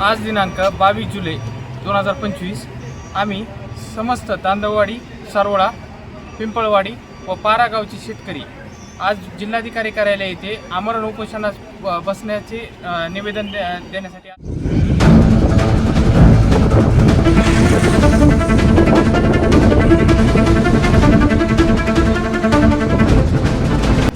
आज दिनांक बावीस जुलै दोन हजार पंचवीस. आम्ही समस्त तांदळवाडी सारोळा पिंपळवाडी व पारा गावचे शेतकरी. आज जिल्हाधिकारी कार्यालय येथे आमरण उपोषणास ब- बसण्याचे निवेदन दे- देण्यासाठी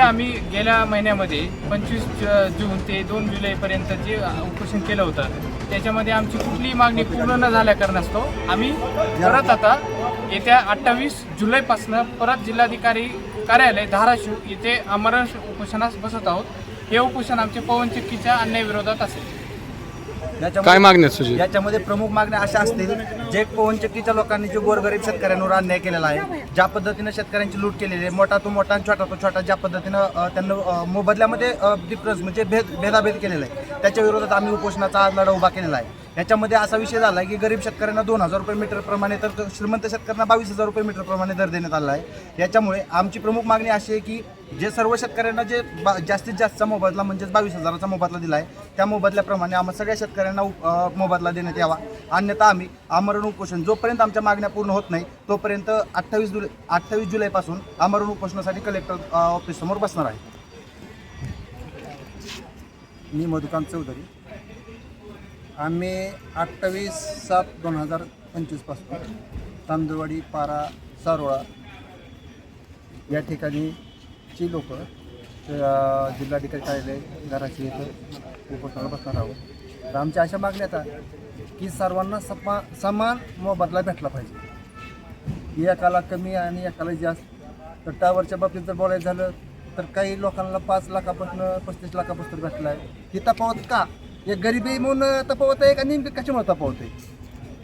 आम्ही गेल्या महिन्यामध्ये पंचवीस जून ते दोन जुलैपर्यंत जे उपोषण केलं होतं. त्याच्यामध्ये आमची कुठलीही मागणी पूर्ण न झाल्या कारणास्तव आम्ही परत आता येत्या अठ्ठावीस जुलैपासून परत जिल्हाधिकारी कार्यालय धाराशिव येथे आमरण उपोषणास बसत आहोत. हे उपोषण आमचे पवनचक्कीच्या अन्यायविरोधात असेल. काय मागण्या आहेत सुजित? याच्यामध्ये प्रमुख मागण्या अशा असतील जे पवनचक्कीच्या लोकांनी जे गोरगरीब शेतकऱ्यांवर अन्याय केलेला आहे ज्या पद्धतीनं शेतकऱ्यांची लूट केलेली आहे मोठा तो मोठा आणि छोटा तो छोटा ज्या पद्धतीनं अ, त्यांना अ, मोबदल्यामध्ये डिफरन्स म्हणजे भेद भेदाभेद केलेला आहे. त्याच्या विरोधात आम्ही उपोषणाचा आज लढा उभा केलेला आहे. याच्यामध्ये असा विषय झाला की गरीब शेतकऱ्यांना दोन हजार रुपये मीटर प्रमाणे तर श्रीमंत शेतकऱ्यांना बावीस हजार रुपये मीटर प्रमाणे दर देण्यात आला आहे. याच्यामुळे आमची प्रमुख मागणी अशी आहे की जे सर्व शेतकऱ्यांना जे बा जास्तीत जास्तचा मोबदला म्हणजेच बावीस हजाराचा मोबदला दिला आहे त्या मोबदल्याप्रमाणे आम्हा सगळ्या शेतकऱ्यांना मोबदला देण्यात यावा. अन्यथा आम्ही आमरण उपोषण जोपर्यंत आमच्या मागण्या पूर्ण होत नाही तोपर्यंत अठ्ठावीस जुलै अठ्ठावीस जुलैपासून आमरण उपोषणासाठी कलेक्टर ऑफिससमोर बसणार आहे. मी मधुकांत चौधरी. आम्ही अठ्ठावीस सात दोन हजार पंचवीसपासून तांदूळवाडी पारा सारोळा या ठिकाणी ची लोक जिल्हाधिकारी कार्यालय घराची इथं उपोषणाला बसणार आहोत. तर आमच्या अशा मागण्या आता की सर्वांना समा समान मोबदला भेटला पाहिजे. एकाला कमी आणि एकाला जास्त. तर टावरच्या बाबतीत जर बोलायचं झालं तर काही लोकांना पाच लाखापासून पस्तीस लाखापासून भेटला आहे ही तफावत का? हे गरिबी म्हणून तफावत आहे का? नेमकी कशामुळे तफावत आहे?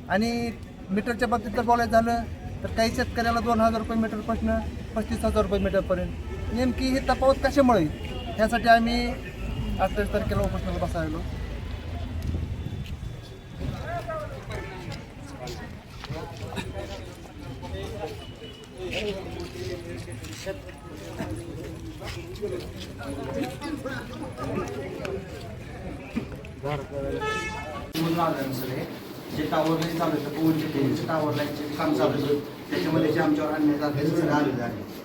आणि मीटरच्या बाबतीत जर बोलायचं झालं तर काही शेतकऱ्याला दोन हजार रुपये मीटरपासून पस्तीस हजार रुपये मीटरपर्यंत. नेमकी ही तफावत कशामुळे? ह्यासाठी आम्ही अठ्ठावीस तारखेला उपोषणाला बसायलो. जे टावर लाईन चालू आहे पवनचे टावर लाईनचे काम चालू आहे. त्याच्यामध्ये जे आमच्यावर अन्याय झाले ते आलेले आहे